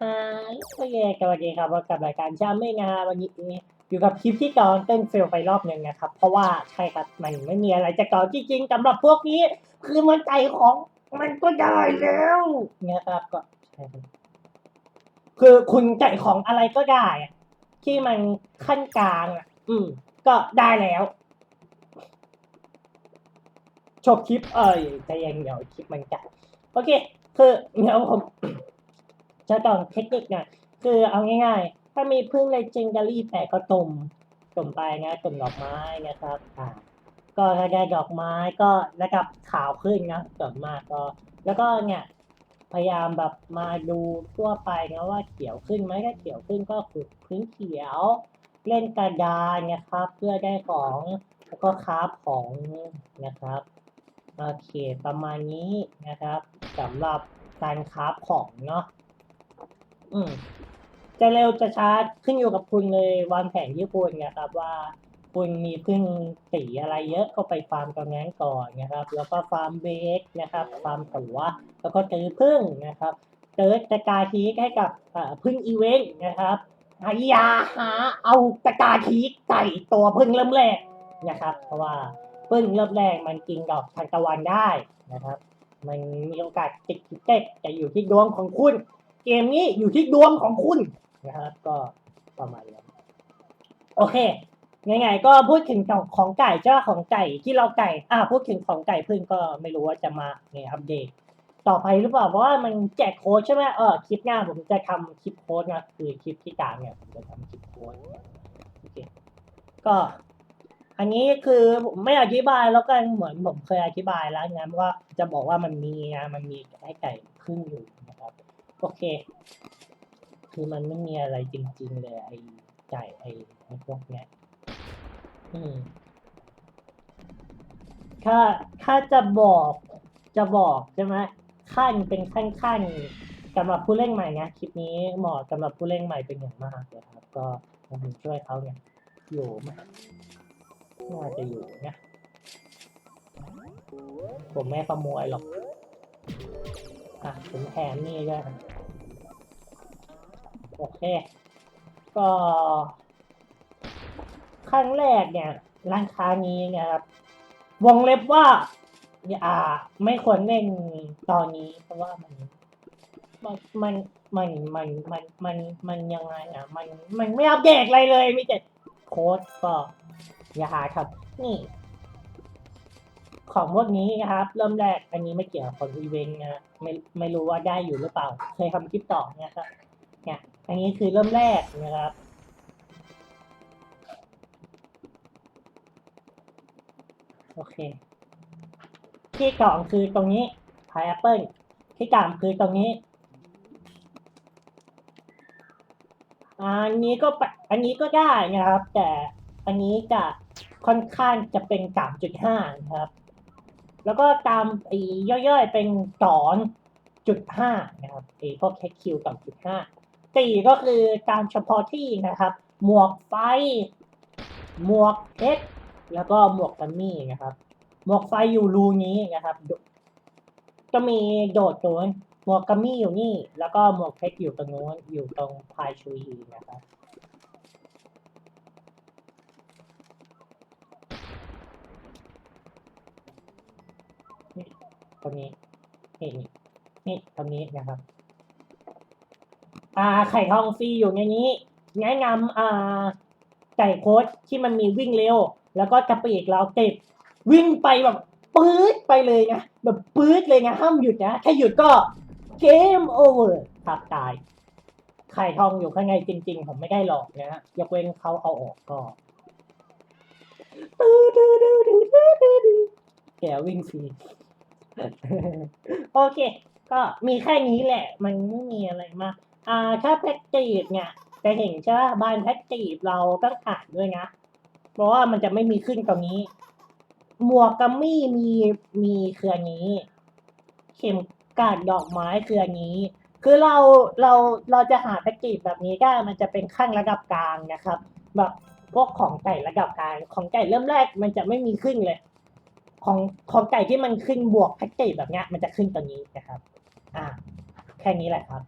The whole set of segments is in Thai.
ฮายโอเคสวัสดีครับพบกับรายการชาไม่งาวันนี้อยู่กับคลิปที่ตอนเต้นเฟลไปรอบหนึ่งนะครับ เพราะว่าใช่ครับมันไม่มีอะไรจะต่อจริงๆสำหรับพวกนี้ คือมันใจของมันก็ได้แล้วนะครับก็คือคุณใจของอะไรก็ได้ ที่มันขั้นกลางอะ อืม ก็ได้แล้วจบคลิป เอ้ยใจเย็นเดี๋ยวคลิปมันจะโอเค คือเดี๋ยวผม จะตอนเทคนิคนะคือเอาง่ายๆ ถ้ามีพึ่งเลเจนดารี่แปะก็ตุ่มตุ่มไปนะตุ่มดอกไม้นะครับอ่าก็ถ้าได้ดอกไม้ก็ระดับขาวขึ้นนะส่วนมากก็ แล้วก็เนี่ยพยายามแบบมาดูทั่วไปนะว่าเขียวขึ้นไหมถ้าเขียวขึ้นก็คือพื้นเขียว เล่นกระดานนะครับ เพื่อได้ของแล้วก็คราของนะครับโอเคประมาณนี้นะครับสำหรับการคราของเนาะ อืมจะเร็วจะช้าขึ้นอยู่กับคุณเลยวางแผนที่คุณนะครับ ว่าคุณมีพึ่งสีอะไรเยอะก็ไปฟาร์มตรงนั้นก่อนนะครับ แล้วก็ฟาร์มเบสนะครับ ฟาร์มตัวแล้วก็ซื้อพึ่งนะครับเติร์ดตะกาทีกให้กับพึ่งอีเวนต์นะครับหายาหาเอาตะกาทีกใส่ตัวพึ่งเริ่มแรกนะครับ เพราะว่าพึ่งเริ่มแรกมันกินดอกทานตะวันได้นะครับ มันมีโอกาสติดทิกเก็ตจะอยู่ที่ดวงของคุณ เกมนี้อยู่ที่ดวงของคุณนะครับ ก็ประมาณนี้โอเคไงๆก็พูดถึงของของไก่เจ้าของไก่ที่เราไก่ อ่าพูดถึงของไก่พึ่งก็ไม่รู้ว่าจะมาในอัปเดต ต่อไปหรือเปล่าเพราะว่ามันแจกโค้ดใช่ไหมเออคลิปหน้าผมจะทำคลิปโค้ดนะคือคลิปที่กลางเนี่ยผมจะทำคลิปโค้ดโอเคก็ อันนี้คือผมไม่อธิบายแล้วกันเหมือนผมเคยอธิบายแล้วงั้นว่าจะบอกว่ามันมีนะมันมีให้ไก่พึ่งอยู่ โอเค คือมันไม่มีอะไรจริง ๆ เลยไอ้ไก่ไอ้ไอ้พวกเนี้ยอืมถ้าถ้าจะบอกจะบอกใช่ไหมขั้นเป็นขั้นขั้นสำหรับผู้เล่นใหม่นะคลิปนี้เหมาะสำหรับผู้เล่นใหม่เป็นอย่างมากเลยครับ ก็ผมช่วยเขาเนี่ยอยู่ไหมน่าจะอยู่นะผมไม่ขโมยหรอกอะผมแถมนี่ด้วย โอเค ก็ครั้งแรกเนี่ย ร้านค้านี้นะครับ วงเล็บว่าอ่า ไม่ควรเล่นตอนนี้ เพราะว่ามันมัน มันมันมันมันมันมันยังไงอะ มันมันไม่อัปเดตอะไรเลยมีแต่โค้ดก็อย่าหาครับ นี่ ของพวกนี้นะครับ เริ่มแรกอันนี้ไม่เกี่ยวกับอีเวนต์นะไม่ไม่รู้ว่าได้อยู่หรือเปล่า เคยทำคลิปต่อเนะครับเนี่ย อันนี้คือเริ่มแรกนะครับโอเค ที่สองคือตรงนี้พายแอปเปิลที่สามคือตรงนี้ อันนี้ก็อันนี้ก็ได้นะครับ แต่อันนี้จะค่อนข้างจะเป็นสามจุดห้าครับ แล้วก็ตามไอ้ย่อยๆเป็นสองจุดห้านะครับไอ้พวกแคคิวกับจุดห้า สี่ก็คือตามเฉพาะที่นะครับ หมวกไฟ หมวกเพชรแล้วก็หมวกกัมมี่นะครับ หมวกไฟอยู่รูนี้นะครับ จะมีโดดตรงนั้นหมวกกัมมี่อยู่นี่ แล้วก็หมวกเพชรอยู่ตรงโน้นอยู่ตรงพายชูยีนะครับนี่ตรงนี้นี่นี่นี่ตรงนี้นะครับ อ่าไข่ทองฟรีอยู่ในนี้แนะนำอ่าไก่โค้ดที่มันมีวิ่งเร็ว แล้วก็กระปีกเราติดวิ่งไปแบบปื๊ดไปเลยนะแบบปื๊ดเลยนะห้ามหยุดนะถ้าหยุดก็เกมโอเวอร์ครับตายไข่ทองอยู่ข้างในจริง ๆ ผมไม่ได้หลอกนะฮะยกเว้นเขาเอาออกก็ตื้อตื้อตื้อตื้อตื้อตื้อตื้อแกวิ่งฟรีโอเค ก็มีแค่นี้แหละ มันไม่มีอะไรมาก อ่าถ้าแพ็กเกจเนี่ยจะเห็นใช่ไหมบานแพ็กเกจเราต้องอ่านด้วยนะ เพราะว่ามันจะไม่มีขึ้นตรงนี้ หมวกกัมมี่มีมีเครือนี้ เข็มกาดดอกไม้เครือนี้ คือเราเราเราจะหาแพ็กเกจแบบนี้ได้มันจะเป็นขั้นระดับกลางนะครับ แบบพวกของไก่ระดับกลางของไก่เริ่มแรกมันจะไม่มีขึ้นเลย ของของไก่ที่มันขึ้นบวกแพ็กเกจแบบเนี้ยมันจะขึ้นตัวนี้นะครับ อ่าแค่นี้แหละครับ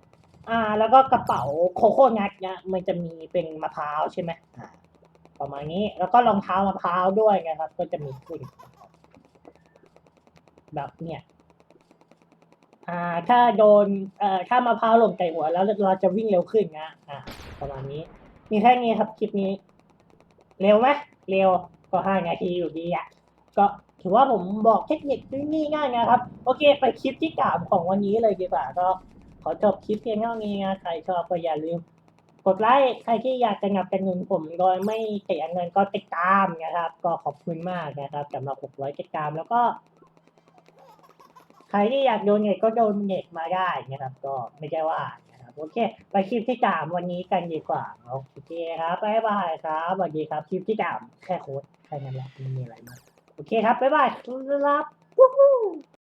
อ่า แล้วก็กระเป๋าโคโค่นัทเนี่ยมันจะมีเป็นมะพร้าวใช่ไหมอ่าประมาณนี้ แล้วก็รองเท้ามะพร้าวด้วยนะครับ ก็จะมีขึ้น แบบเนี่ย อ่า ถ้าโดน เอ่อ ถ้ามะพร้าวหล่นใส่หัว แล้วเราจะวิ่งเร็วขึ้นนะอ่า ประมาณนี้ มีแค่นี้ครับคลิปนี้ เร็วไหมเร็วก็ห้านาทีอยู่ดีอะ ก็ถือว่าผมบอกเทคนิคนี่ง่ายๆนะครับ โอเค ไปคลิปที่สามของวันนี้เลยดีกว่าก็ ขอจบคลิปเพียงเท่านี้นะใครชอบก็อย่าลืมกดไลค์ใครที่อยากจะงับกันเงินผมโดยไม่เสียเงินก็ติดตามนะครับ ก็ขอบคุณมากนะครับสำหรับ600ติดตามแล้วก็ ใครที่อยากโดนเน็ตก็โดนเน็ตมาได้นะครับ ก็ไม่ใช่ว่านะครับโอเค ไปคลิปที่สามวันนี้กันดีกว่าโอเคครับบ๊ายบายครับสวัสดีครับคลิปที่สามแค่โค้ดแค่นั้นแหละไม่มีอะไรมากโอเคครับบ๊ายบายครับวู้ฮู้